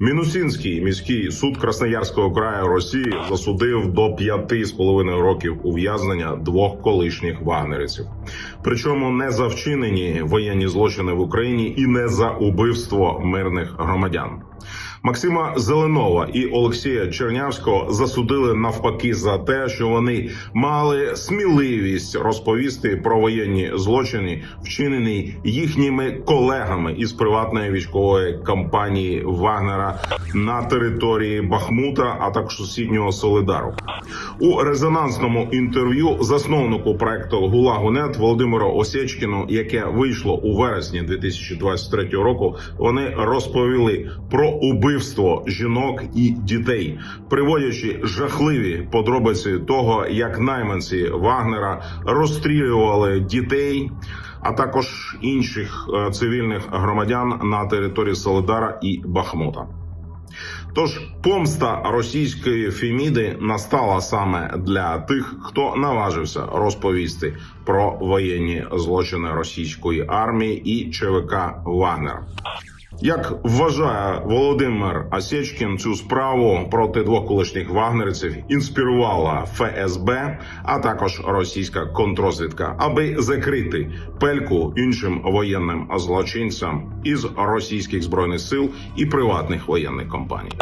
Мінусінський міський суд Красноярського краю Росії засудив до п'яти з половиною років ув'язнення двох колишніх вагнерівців. Причому не за вчинені воєнні злочини в Україні і не за убивство мирних громадян. Максима Зеленова і Олексія Чернявського засудили навпаки за те, що вони мали сміливість розповісти про воєнні злочини, вчинені їхніми колегами із приватної військової компанії Вагнера на території Бахмута, а також сусіднього Солидару. У резонансному інтерв'ю засновнику проекту Гулагунет Володимиру Осечкіну, яке вийшло у вересні 2023 року, вони розповіли про убивство жінок і дітей, приводячи жахливі подробиці того, як найманці Вагнера розстрілювали дітей. А також інших е, цивільних громадян на території Солидара і Бахмута. Тож помста російської феміди настала саме для тих, хто наважився розповісти про воєнні злочини російської армії і ЧВК Вагнер. Як вважає Володимир Осечкін, цю справу проти двох колишніх вагнерців інспірувала ФСБ, а також російська контрозвідка, аби закрити пельку іншим воєнним злочинцям із російських збройних сил і приватних воєнних компаній.